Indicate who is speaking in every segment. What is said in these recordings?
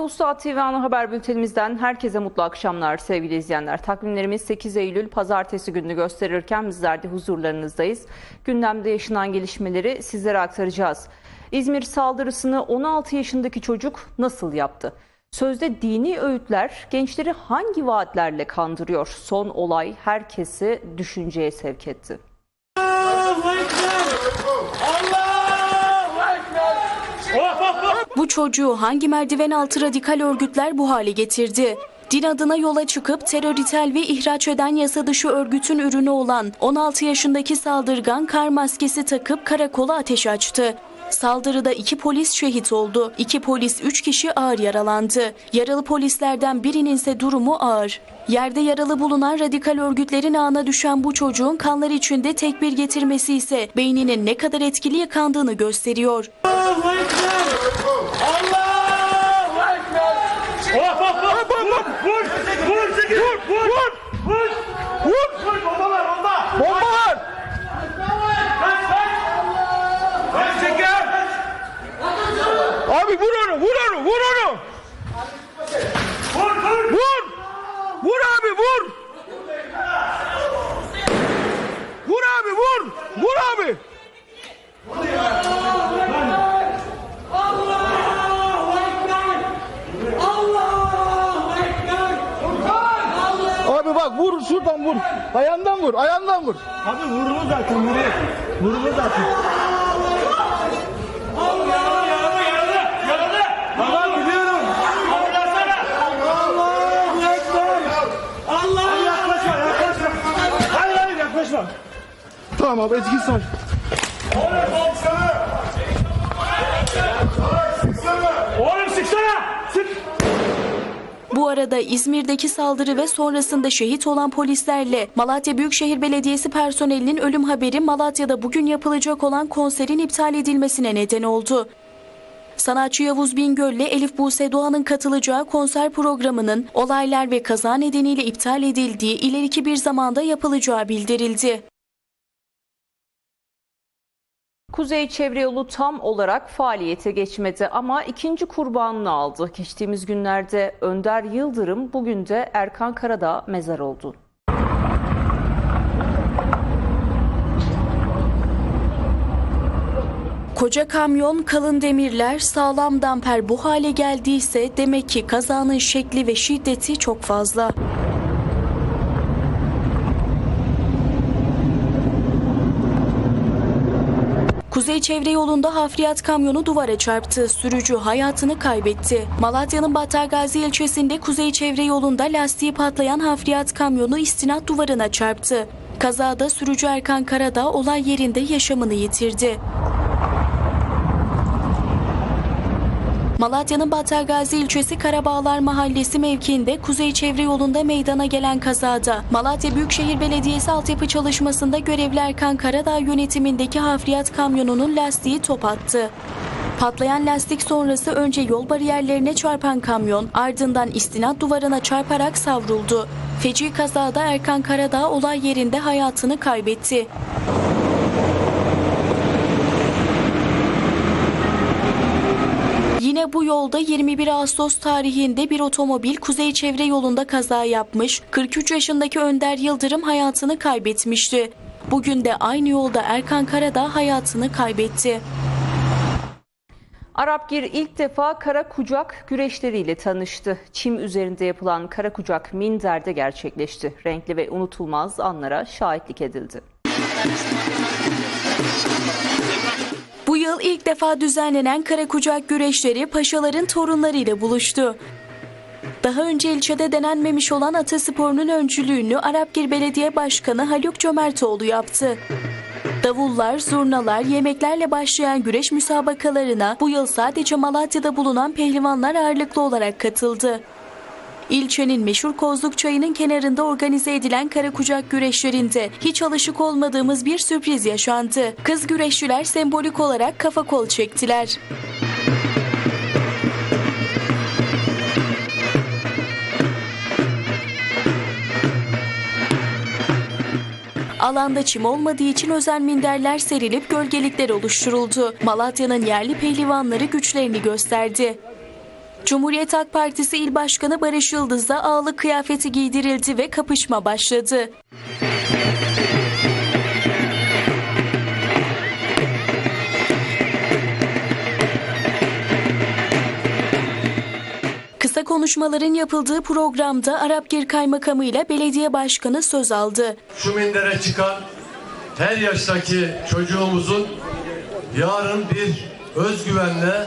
Speaker 1: Usta TV ana haber bültenimizden herkese mutlu akşamlar sevgili izleyenler. Takvimlerimiz 8 Eylül pazartesi gününü gösterirken bizler de huzurlarınızdayız. Gündemde yaşanan gelişmeleri sizlere aktaracağız. İzmir saldırısını 16 yaşındaki çocuk nasıl yaptı? Sözde dini öğütler gençleri hangi vaatlerle kandırıyor? Son olay herkesi düşünceye sevk etti.
Speaker 2: Allahu
Speaker 3: Bu çocuğu hangi merdiven altı radikal örgütler bu hale getirdi? Din adına yola çıkıp terör ve ihraç eden yasa dışı örgütün ürünü olan 16 yaşındaki saldırgan kar maskesi takıp karakola ateş açtı. Saldırıda iki polis şehit oldu. İki polis, üç kişi ağır yaralandı. Yaralı polislerden birinin ise durumu ağır. Yerde yaralı bulunan radikal örgütlerin ağına düşen bu çocuğun kanlar içinde tekbir getirmesi ise beyninin ne kadar etkili yıkandığını gösteriyor.
Speaker 2: Allahu Ekber! Allahu Ekber! Vur vur.
Speaker 4: Abi vur. Vur abi. Abi bak vur şuradan vur. Ayağından vur, ayağından vur.
Speaker 2: Abi vurulur zaten vurulur. Vurulur zaten. Allah yaralı yaralı yaralı. Tamam biliyorum. Allah'ına. Allahu Ekber. Allah yaklaşma yaklaşma. Hayır hayır yaklaşma.
Speaker 4: Tamam abi etkisiz sar.
Speaker 2: Oğlum sıksana. Sık.
Speaker 3: Bu arada İzmir'deki saldırı ve sonrasında şehit olan polislerle Malatya Büyükşehir Belediyesi personelinin ölüm haberi Malatya'da bugün yapılacak olan konserin iptal edilmesine neden oldu. Sanatçı Yavuz Bingöl ile Elif Buse Doğan'ın katılacağı konser programının olaylar ve kaza nedeniyle iptal edildiği ileriki bir zamanda yapılacağı bildirildi.
Speaker 1: Kuzey Çevre Yolu tam olarak faaliyete geçmedi ama ikinci kurbanını aldı. Geçtiğimiz günlerde Önder Yıldırım bugün de Erkan Karadağ mezar oldu.
Speaker 3: Koca kamyon, kalın demirler, sağlam damper bu hale geldiyse demek ki kazanın şekli ve şiddeti çok fazla. Çevre yolunda hafriyat kamyonu duvara çarptı. Sürücü hayatını kaybetti. Malatya'nın Battalgazi ilçesinde kuzey çevre yolunda lastiği patlayan hafriyat kamyonu istinat duvarına çarptı. Kazada sürücü Erkan Karadağ olay yerinde yaşamını yitirdi. Malatya'nın Battalgazi ilçesi Karabağlar Mahallesi mevkiinde kuzey çevre yolunda meydana gelen kazada Malatya Büyükşehir Belediyesi altyapı çalışmasında görevli Erkan Karadağ yönetimindeki hafriyat kamyonunun lastiği top attı. Patlayan lastik sonrası önce yol bariyerlerine çarpan kamyon ardından istinat duvarına çarparak savruldu. Feci kazada Erkan Karadağ olay yerinde hayatını kaybetti. Bu yolda 21 Ağustos tarihinde bir otomobil kuzey çevre yolunda kaza yapmış, 43 yaşındaki Önder Yıldırım hayatını kaybetmişti. Bugün de aynı yolda Erkan Karadağ hayatını kaybetti.
Speaker 1: Arapgir ilk defa kara kucak güreşleriyle tanıştı. Çim üzerinde yapılan kara kucak Minder'de gerçekleşti. Renkli ve unutulmaz anlara şahitlik edildi.
Speaker 3: Yıl ilk defa düzenlenen kara kucak güreşleri paşaların torunlarıyla buluştu. Daha önce ilçede denenmemiş olan atasporunun öncülüğünü Arapgir Belediye Başkanı Haluk Cömertoğlu yaptı. Davullar, zurnalar, yemeklerle başlayan güreş müsabakalarına bu yıl sadece Malatya'da bulunan pehlivanlar ağırlıklı olarak katıldı. İlçenin meşhur Kozluk Çayı'nın kenarında organize edilen kara kucak güreşlerinde hiç alışık olmadığımız bir sürpriz yaşandı. Kız güreşçiler sembolik olarak kafa kol çektiler. Alanda çim olmadığı için özel minderler serilip gölgelikler oluşturuldu. Malatya'nın yerli pehlivanları güçlerini gösterdi. Cumhuriyet Halk Partisi İl Başkanı Barış Yıldız da ağlı kıyafeti giydirildi ve kapışma başladı. Kısa konuşmaların yapıldığı programda Arapgir Kaymakamı ile belediye başkanı söz aldı.
Speaker 5: şu mindere çıkan her yaştaki çocuğumuzun yarın bir özgüvenle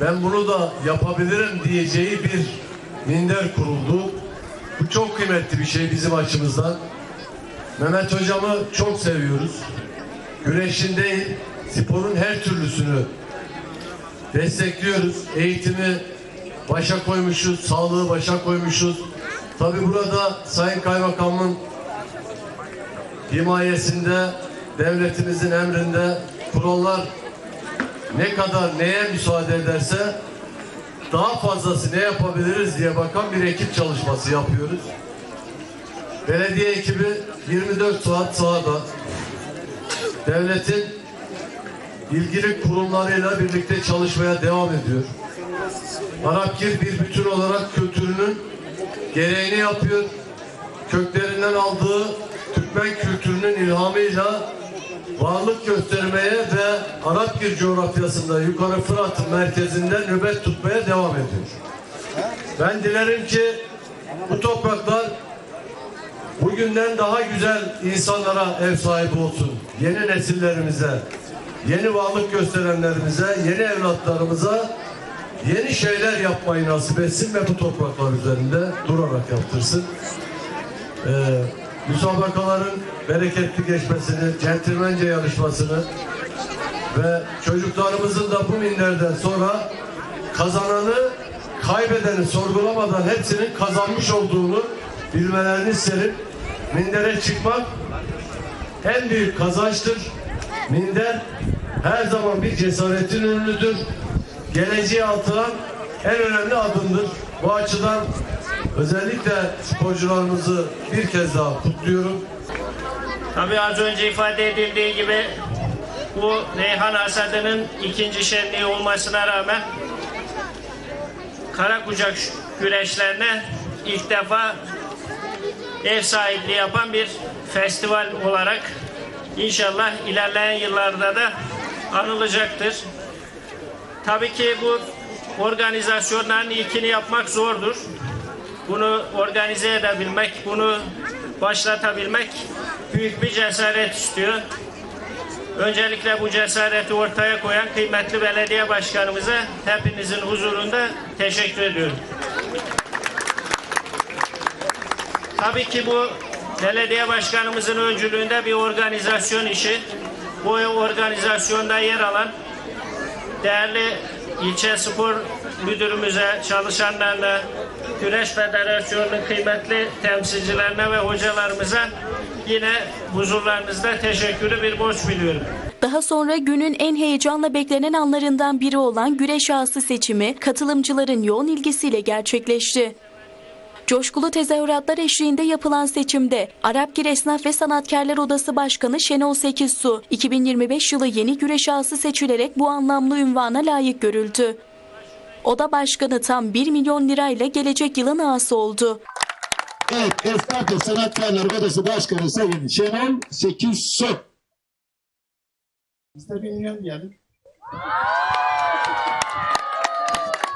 Speaker 5: ben bunu da yapabilirim diyeceği bir minder kuruldu. Bu çok kıymetli bir şey bizim açımızdan. Mehmet hocamı çok seviyoruz. Güreşin değil, sporun her türlüsünü destekliyoruz. Eğitimi başa koymuşuz, sağlığı başa koymuşuz. Tabi burada Sayın Kaymakamın himayesinde, devletimizin emrinde kurallar ne kadar neye müsaade ederse daha fazlası ne yapabiliriz diye bakan bir ekip çalışması yapıyoruz. Belediye ekibi 24 saat sahada. Devletin ilgili kurumlarıyla birlikte çalışmaya devam ediyor. Arapgir bir bütün olarak kültürünün gereğini yapıyor. Köklerinden aldığı Türkmen kültürünün ilhamıyla varlık göstermeye ve Arapgir coğrafyasında yukarı Fırat'ın merkezinde nöbet tutmaya devam ediyor. Ben dilerim ki bu topraklar bugünden daha güzel insanlara ev sahibi olsun. Yeni nesillerimize, yeni varlık gösterenlerimize, yeni evlatlarımıza yeni şeyler yapmayı nasip etsin ve bu topraklar üzerinde durarak yaptırsın. Ee, müsabakaların bereketli geçmesini, centilmence yarışmasını ve çocuklarımızın da bu minlerden sonra kazananı kaybedeni sorgulamadan hepsinin kazanmış olduğunu bilmelerini isterim. Mindere çıkmak en büyük kazançtır. Minder her zaman bir cesaretin ürünüdür. Geleceğe atılan en önemli adımdır. Bu açıdan özellikle sporcularımızı bir kez daha kutluyorum.
Speaker 6: Tabii az önce ifade edildiği gibi bu Reyhan Hasadı'nın ikinci şenliği olmasına rağmen Karakucak güreşlerine ilk defa ev sahipliği yapan bir festival olarak inşallah ilerleyen yıllarda da anılacaktır. Tabii ki bu organizasyonların ilkini yapmak zordur. Bunu organize edebilmek, bunu başlatabilmek büyük bir cesaret istiyor. Öncelikle bu cesareti ortaya koyan kıymetli belediye başkanımıza hepinizin huzurunda teşekkür ediyorum. Tabii ki bu belediye başkanımızın öncülüğünde bir organizasyon işi. Bu organizasyonda yer alan değerli ilçe spor müdürümüze, çalışanlarına, Güreş Federasyonu'nun kıymetli temsilcilerine ve hocalarımıza yine huzurlarınızda teşekkürü bir borç biliyorum.
Speaker 3: Daha sonra günün en heyecanla beklenen anlarından biri olan güreş ağası seçimi katılımcıların yoğun ilgisiyle gerçekleşti. Coşkulu tezahüratlar eşliğinde yapılan seçimde Arapgir Esnaf ve Sanatkarlar Odası Başkanı Şenol Sekizsu 2025 yılı yeni güreş ağası seçilerek bu anlamlı ünvana layık görüldü. Oda başkanı tam 1 milyon lirayla gelecek yılın ağası oldu.
Speaker 7: Evet, ve Sanatkarlar Odası Başkanı Sayın Şenol Sekiz Sok. Biz de bir milyon diyelim.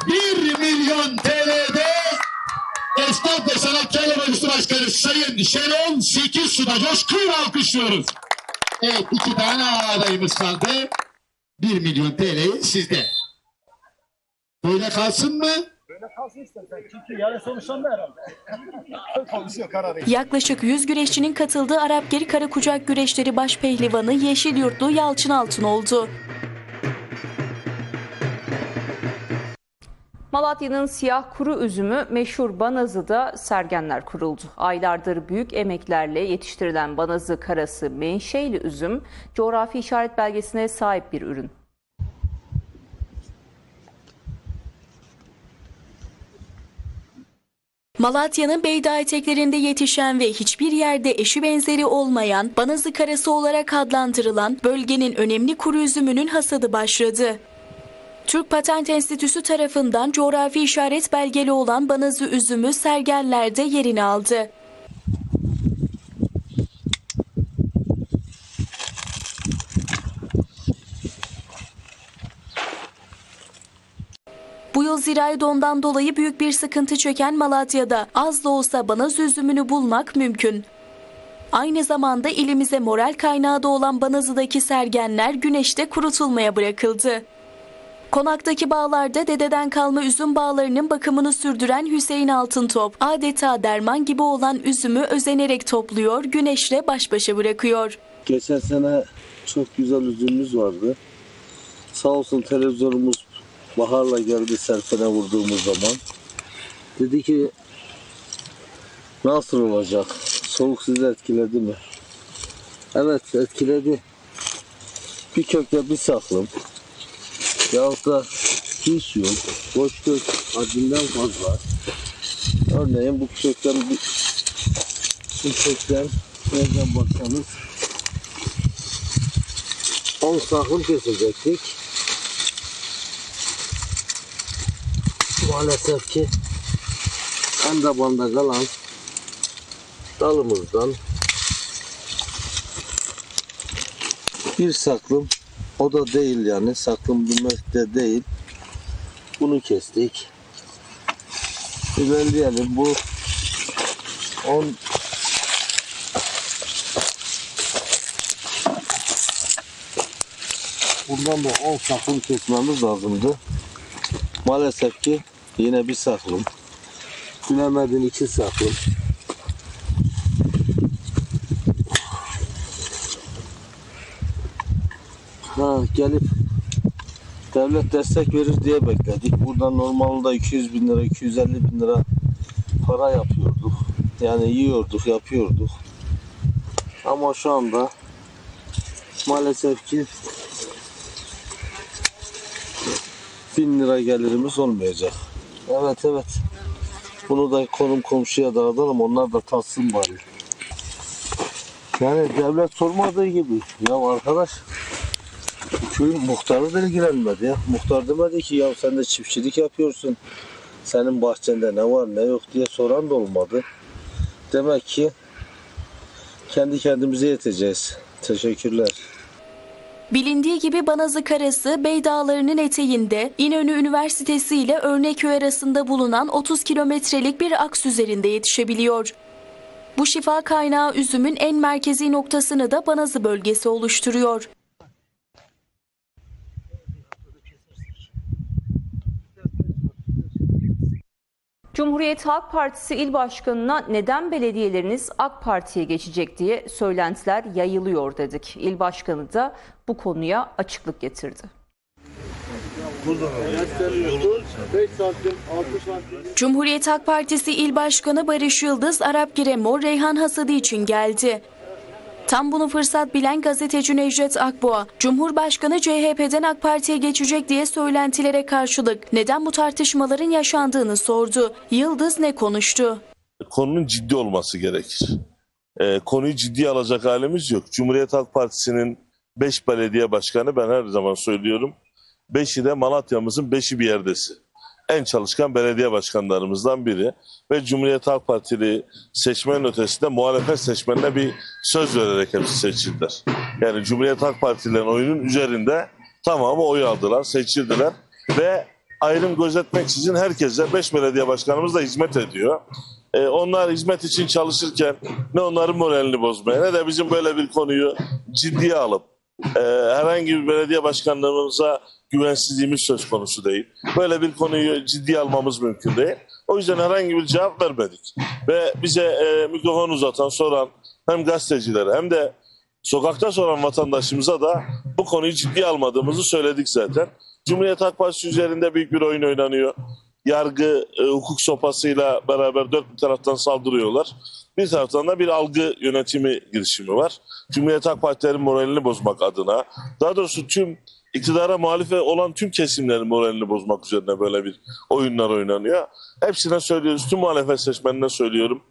Speaker 7: 1 milyon TL'de ve Sanatkarlar Odası Başkanı Sayın Şenol Sekiz Su'da coşkuyla alkışlıyoruz. Evet, iki tane adayımız kaldı. 1 milyon TL sizde. Böyle kalsın mı?
Speaker 3: Yaklaşık 100 güreşçinin katıldığı Arapgir Karakucak Güreşleri Başpehlivanı Yeşilyurtlu Yalçın Altın oldu.
Speaker 1: Malatya'nın siyah kuru üzümü meşhur Banazı'da sergenler kuruldu. Aylardır büyük emeklerle yetiştirilen Banazı karası menşeli üzüm coğrafi işaret belgesine sahip bir ürün.
Speaker 3: Malatya'nın Beyda eteklerinde yetişen ve hiçbir yerde eşi benzeri olmayan Banazı Karası olarak adlandırılan bölgenin önemli kuru üzümünün hasadı başladı. Türk Patent Enstitüsü tarafından coğrafi işaret belgeli olan banazı üzümü sergenlerde yerini aldı. Yıl zirai dondan dolayı büyük bir sıkıntı çeken Malatya'da az da olsa banaz üzümünü bulmak mümkün. Aynı zamanda ilimize moral kaynağı da olan Banazı'daki sergenler güneşte kurutulmaya bırakıldı. Konaktaki bağlarda dededen kalma üzüm bağlarının bakımını sürdüren Hüseyin Altıntop adeta derman gibi olan üzümü özenerek topluyor, güneşle baş başa bırakıyor.
Speaker 8: Geçen sene çok güzel üzümümüz vardı. Sağ olsun televizyonumuz baharla geldi serfene vurduğumuz zaman. Dedi ki nasıl olacak? Soğuk sizi etkiledi mi? Evet etkiledi. Bir kökle bir saklım. Yahut da hiç yok. Boş kök haddinden fazla. Örneğin bu kökten bir, bu kökten nereden baksanız 10 sakın kesecektik. Maalesef ki en tabanda kalan dalımızdan bir saklım o da değil yani saklım demek de değil. Bunu kestik. İlerleyelim bu 10 Bundan da 10 sakım kesmemiz lazımdı. Maalesef ki yine bir saklım. Gülemedin iki saklım. Ha gelip devlet destek verir diye bekledik. Buradan normalde 200 bin lira, 250 bin lira para yapıyorduk. Yani yiyorduk, yapıyorduk. Ama şu anda maalesef ki bin lira gelirimiz olmayacak. Evet evet. Bunu da konum komşuya dağıtalım. Onlar da tatsın bari. Yani devlet sormadığı gibi. Ya arkadaş köyün muhtarı da ilgilenmedi ya. Muhtar demedi ki ya sen de çiftçilik yapıyorsun. Senin bahçende ne var ne yok diye soran da olmadı. Demek ki kendi kendimize yeteceğiz. Teşekkürler.
Speaker 3: Bilindiği gibi Banazı Karası Bey Dağları'nın eteğinde İnönü Üniversitesi ile Örnekköy arasında bulunan 30 kilometrelik bir aks üzerinde yetişebiliyor. Bu şifa kaynağı üzümün en merkezi noktasını da Banazı bölgesi oluşturuyor.
Speaker 1: Cumhuriyet Halk Partisi İl Başkanı'na neden belediyeleriniz AK Parti'ye geçecek diye söylentiler yayılıyor dedik. İl Başkanı da bu konuya açıklık getirdi.
Speaker 3: Cumhuriyet Halk Partisi İl Başkanı Barış Yıldız Arap Giremo Reyhan hasadı için geldi. Tam bunu fırsat bilen gazeteci Necdet Akboğa, Cumhurbaşkanı CHP'den AK Parti'ye geçecek diye söylentilere karşılık neden bu tartışmaların yaşandığını sordu. Yıldız ne konuştu?
Speaker 9: konunun ciddi olması gerekir. Ee, konuyu ciddiye alacak halimiz yok. Cumhuriyet Halk Partisi'nin 5 belediye başkanı ben her zaman söylüyorum. 5'i de Malatya'mızın 5'i bir yerdesi. En çalışkan belediye başkanlarımızdan biri ve Cumhuriyet Halk Partili seçmenin ötesinde muhalefet seçmenine bir söz vererek hepsi seçildiler. Yani Cumhuriyet Halk Partililerin oyunun üzerinde tamamı oy aldılar, seçildiler ve ayrım gözetmeksizin herkese 5 belediye başkanımız da hizmet ediyor. Ee, onlar hizmet için çalışırken ne onların moralini bozmaya ne de bizim böyle bir konuyu ciddiye alıp e, herhangi bir belediye başkanlığımıza güvensizliğimiz söz konusu değil. Böyle bir konuyu ciddiye almamız mümkün değil. O yüzden herhangi bir cevap vermedik. Ve bize e, mikrofon uzatan, soran hem gazetecilere hem de sokakta soran vatandaşımıza da bu konuyu ciddiye almadığımızı söyledik zaten. Cumhuriyet Halk Partisi üzerinde büyük bir oyun oynanıyor. Yargı e, hukuk sopasıyla beraber dört bir taraftan saldırıyorlar. Bir taraftan da bir algı yönetimi girişimi var. Cumhuriyet Halk Partilerin moralini bozmak adına. Daha doğrusu tüm iktidara muhalif olan tüm kesimlerin moralini bozmak üzerine böyle bir oyunlar oynanıyor. Hepsine söylüyoruz. Tüm muhalefet seçmenine söylüyorum.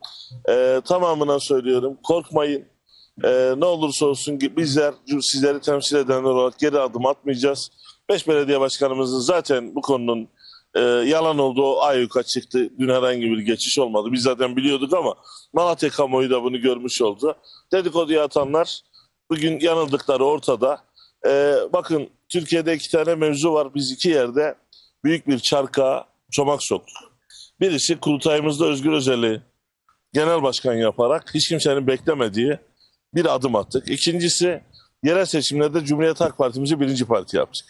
Speaker 9: E, tamamına söylüyorum. Korkmayın. E, ne olursa olsun bizler sizleri temsil edenler olarak geri adım atmayacağız. Beş belediye başkanımızın zaten bu konunun e, yalan olduğu ayyuka çıktı. Dün herhangi bir geçiş olmadı. Biz zaten biliyorduk ama Malatya kamuoyu da bunu görmüş oldu. Dedikoduya atanlar bugün yanıldıkları ortada. E, bakın Türkiye'de iki tane mevzu var. Biz iki yerde büyük bir çarka çomak soktuk. Birisi kurultayımızda Özgür Özel'i genel başkan yaparak hiç kimsenin beklemediği bir adım attık. İkincisi yerel seçimlerde Cumhuriyet Halk Partimizi birinci parti yaptık.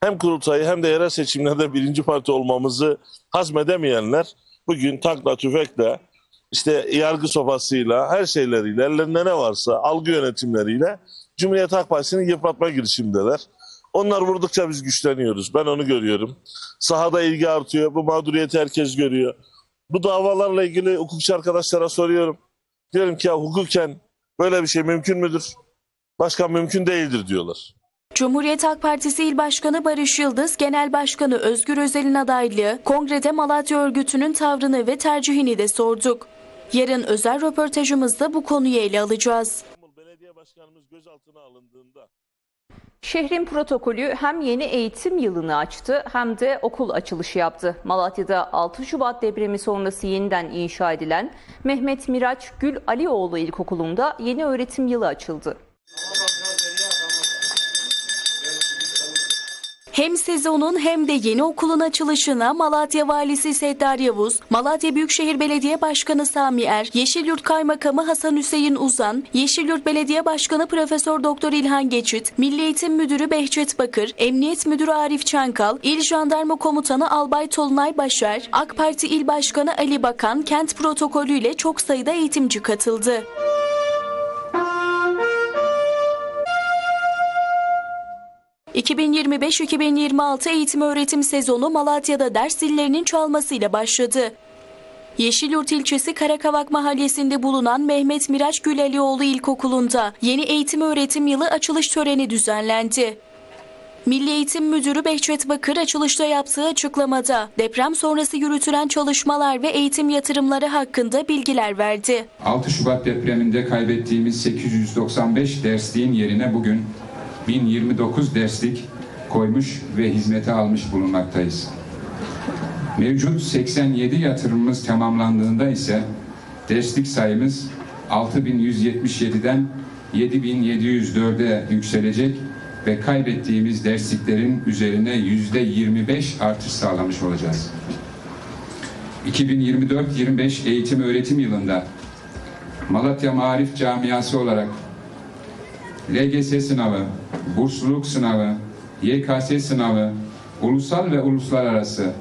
Speaker 9: Hem kurultayı hem de yerel seçimlerde birinci parti olmamızı hazmedemeyenler bugün tankla tüfekle işte yargı sopasıyla her şeyleriyle ellerinde ne varsa algı yönetimleriyle Cumhuriyet Halk Partisi'ni yıpratma girişimindeler. Onlar vurdukça biz güçleniyoruz. Ben onu görüyorum. Sahada ilgi artıyor. Bu mağduriyeti herkes görüyor. Bu davalarla ilgili hukukçu arkadaşlara soruyorum. Diyorum ki ya hukuken böyle bir şey mümkün müdür? Başkan mümkün değildir diyorlar.
Speaker 3: Cumhuriyet Halk Partisi İl Başkanı Barış Yıldız, Genel Başkanı Özgür Özel'in adaylığı, kongrede Malatya örgütünün tavrını ve tercihini de sorduk. Yarın özel röportajımızda bu konuyu ele alacağız.
Speaker 9: Başkanımız gözaltına alındığında
Speaker 1: Şehrin protokolü hem yeni eğitim yılını açtı hem de okul açılışı yaptı. Malatya'da 6 Şubat depremi sonrası yeniden inşa edilen Mehmet Miraç Gül Alioğlu İlkokulu'nda yeni öğretim yılı açıldı.
Speaker 3: Hem sezonun hem de yeni okulun açılışına Malatya Valisi Seddar Yavuz, Malatya Büyükşehir Belediye Başkanı Sami Er, Yeşilyurt Kaymakamı Hasan Hüseyin Uzan, Yeşilyurt Belediye Başkanı Profesör Doktor İlhan Geçit, Milli Eğitim Müdürü Behçet Bakır, Emniyet Müdürü Arif Çankal, İl Jandarma Komutanı Albay Tolunay Başar, AK Parti İl Başkanı Ali Bakan kent protokolüyle çok sayıda eğitimci katıldı. ...2025-2026 eğitim öğretim sezonu Malatya'da ders zillerinin çalmasıyla başladı. Yeşilyurt ilçesi Karakavak mahallesinde bulunan Mehmet Miraç Gülelioğlu İlkokulu'nda yeni eğitim öğretim yılı açılış töreni düzenlendi. Milli Eğitim Müdürü Behçet Bakır açılışta yaptığı açıklamada deprem sonrası yürütülen çalışmalar ve eğitim yatırımları hakkında bilgiler verdi.
Speaker 10: 6 Şubat depreminde kaybettiğimiz 895 dersliğin yerine bugün 1029 derslik koymuş ve hizmete almış bulunmaktayız. Mevcut 87 yatırımımız tamamlandığında ise derslik sayımız 6177'den 7704'e yükselecek ve kaybettiğimiz dersliklerin üzerine %25 artış sağlamış olacağız. 2024-25 eğitim öğretim yılında Malatya Marif Camiası olarak LGS sınavı, bursluluk sınavı, YKS sınavı, ulusal ve uluslararası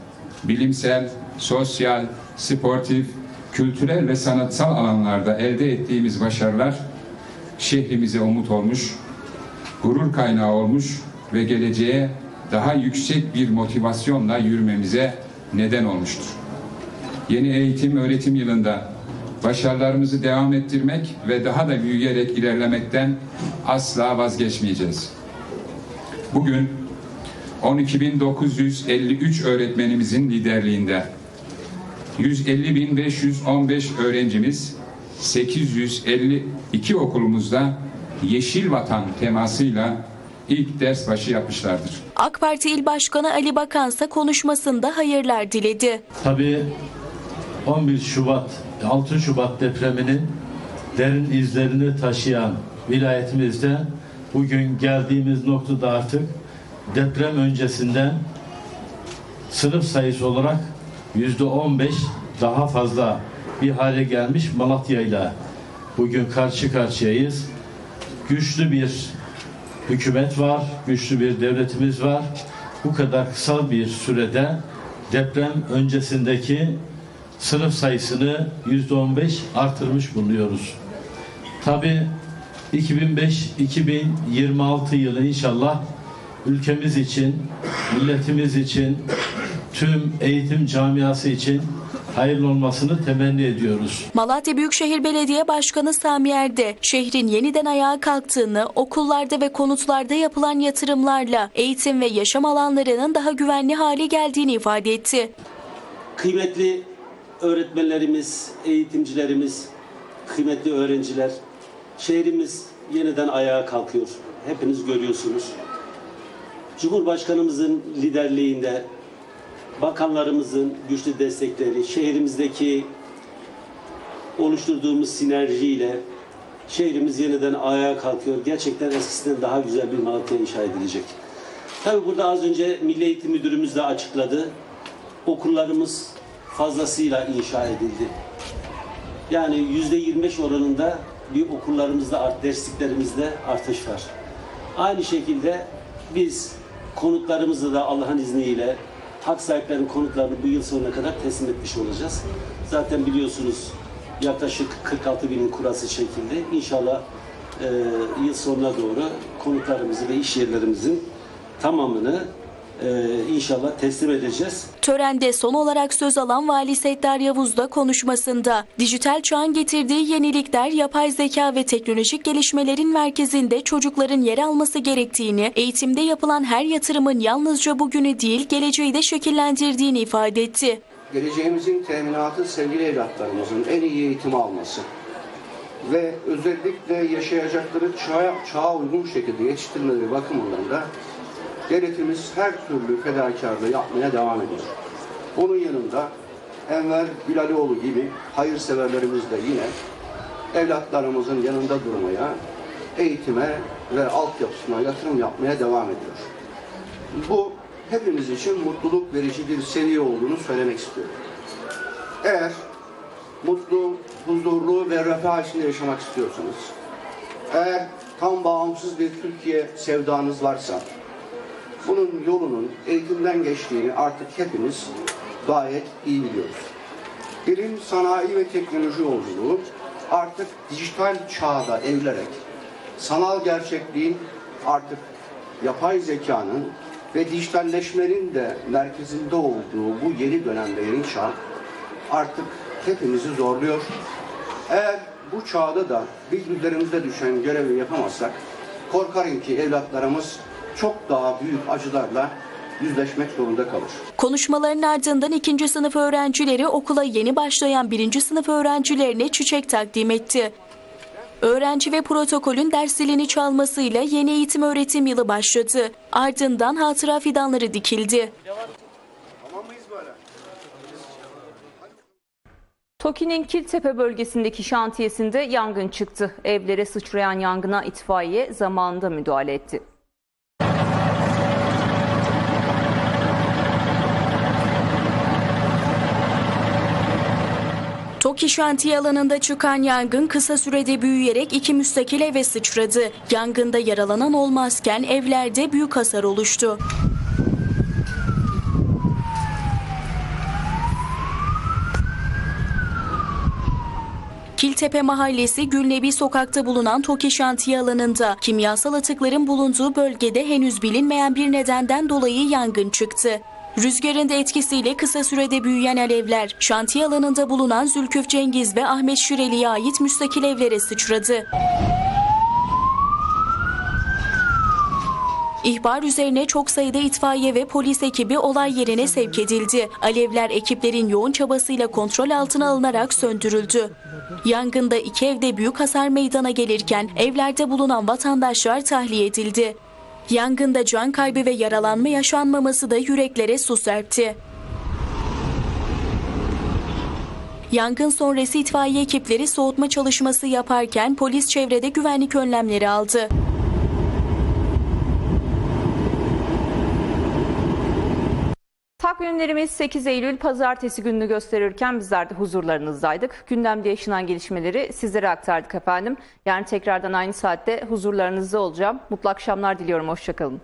Speaker 10: bilimsel, sosyal, sportif, kültürel ve sanatsal alanlarda elde ettiğimiz başarılar şehrimize umut olmuş, gurur kaynağı olmuş ve geleceğe daha yüksek bir motivasyonla yürümemize neden olmuştur. Yeni eğitim öğretim yılında başarılarımızı devam ettirmek ve daha da büyüyerek ilerlemekten asla vazgeçmeyeceğiz. Bugün 12.953 öğretmenimizin liderliğinde 150.515 öğrencimiz 852 okulumuzda Yeşil Vatan temasıyla ilk ders başı yapmışlardır.
Speaker 3: AK Parti İl Başkanı Ali Bakan ise konuşmasında hayırlar diledi.
Speaker 11: Tabii 11 Şubat, 6 Şubat depreminin derin izlerini taşıyan vilayetimizde bugün geldiğimiz noktada artık deprem öncesinden sınıf sayısı olarak yüzde 15 daha fazla bir hale gelmiş Malatya ile bugün karşı karşıyayız. Güçlü bir hükümet var, güçlü bir devletimiz var. Bu kadar kısa bir sürede deprem öncesindeki sınıf sayısını yüzde 15 artırmış bulunuyoruz. Tabi 2005-2026 yılı inşallah ülkemiz için, milletimiz için, tüm eğitim camiası için hayırlı olmasını temenni ediyoruz.
Speaker 3: Malatya Büyükşehir Belediye Başkanı Sami Erde, şehrin yeniden ayağa kalktığını, okullarda ve konutlarda yapılan yatırımlarla eğitim ve yaşam alanlarının daha güvenli hale geldiğini ifade etti.
Speaker 12: Kıymetli öğretmenlerimiz, eğitimcilerimiz, kıymetli öğrenciler, şehrimiz yeniden ayağa kalkıyor. Hepiniz görüyorsunuz. Cumhurbaşkanımızın liderliğinde, bakanlarımızın güçlü destekleri, şehrimizdeki oluşturduğumuz sinerjiyle şehrimiz yeniden ayağa kalkıyor. Gerçekten eskisinden daha güzel bir Malatya inşa edilecek. Tabii burada az önce Milli Eğitim Müdürümüz de açıkladı. Okullarımız fazlasıyla inşa edildi. Yani yüzde 25 oranında bir okullarımızda, art, dersliklerimizde artış var. Aynı şekilde biz konutlarımızı da Allah'ın izniyle hak sahiplerinin konutlarını bu yıl sonuna kadar teslim etmiş olacağız. Zaten biliyorsunuz yaklaşık 46 binin kurası çekildi. İnşallah e, yıl sonuna doğru konutlarımızı ve iş yerlerimizin tamamını e, inşallah teslim edeceğiz.
Speaker 3: Törende son olarak söz alan Vali Settar Yavuz da konuşmasında dijital çağın getirdiği yenilikler, yapay zeka ve teknolojik gelişmelerin merkezinde çocukların yer alması gerektiğini, eğitimde yapılan her yatırımın yalnızca bugünü değil geleceği de şekillendirdiğini ifade etti.
Speaker 13: geleceğimizin teminatı sevgili evlatlarımızın en iyi eğitim alması ve özellikle yaşayacakları çağa, çağa uygun şekilde yetiştirmeleri bakımından da devletimiz her türlü fedakarlığı yapmaya devam ediyor. Bunun yanında Enver Gülalioğlu gibi hayırseverlerimiz de yine evlatlarımızın yanında durmaya, eğitime ve altyapısına yatırım yapmaya devam ediyor. Bu hepimiz için mutluluk verici bir seviye olduğunu söylemek istiyorum. Eğer mutlu, huzurlu ve refah içinde yaşamak istiyorsanız, eğer tam bağımsız bir Türkiye sevdanız varsa, bunun yolunun eğitimden geçtiğini artık hepimiz gayet iyi biliyoruz. Bilim, sanayi ve teknoloji yolculuğu artık dijital çağda evrilerek sanal gerçekliğin artık yapay zekanın ve dijitalleşmenin de merkezinde olduğu bu yeni dönemde yeni çağ artık hepimizi zorluyor. Eğer bu çağda da biz üzerimize düşen görevi yapamazsak korkarım ki evlatlarımız çok daha büyük acılarla yüzleşmek zorunda kalır.
Speaker 3: Konuşmaların ardından ikinci sınıf öğrencileri okula yeni başlayan birinci sınıf öğrencilerine çiçek takdim etti. Öğrenci ve protokolün ders zilini çalmasıyla yeni eğitim öğretim yılı başladı. Ardından hatıra fidanları dikildi.
Speaker 1: TOKİ'nin Kiltepe bölgesindeki şantiyesinde yangın çıktı. Evlere sıçrayan yangına itfaiye zamanında müdahale etti.
Speaker 3: TOKİ şantiye alanında çıkan yangın kısa sürede büyüyerek iki müstakil eve sıçradı. Yangında yaralanan olmazken evlerde büyük hasar oluştu. Kiltepe Mahallesi Gülnebi Sokak'ta bulunan TOKİ şantiye alanında kimyasal atıkların bulunduğu bölgede henüz bilinmeyen bir nedenden dolayı yangın çıktı. Rüzgarın da etkisiyle kısa sürede büyüyen alevler şantiye alanında bulunan Zülküf Cengiz ve Ahmet Şüreli'ye ait müstakil evlere sıçradı. İhbar üzerine çok sayıda itfaiye ve polis ekibi olay yerine sevk edildi. Alevler ekiplerin yoğun çabasıyla kontrol altına alınarak söndürüldü. Yangında iki evde büyük hasar meydana gelirken evlerde bulunan vatandaşlar tahliye edildi. Yangında can kaybı ve yaralanma yaşanmaması da yüreklere su serpti. Yangın sonrası itfaiye ekipleri soğutma çalışması yaparken polis çevrede güvenlik önlemleri aldı.
Speaker 1: Takvimlerimiz 8 Eylül pazartesi gününü gösterirken bizler de huzurlarınızdaydık. Gündemde yaşanan gelişmeleri sizlere aktardık efendim. Yani tekrardan aynı saatte huzurlarınızda olacağım. Mutlu akşamlar diliyorum. Hoşçakalın.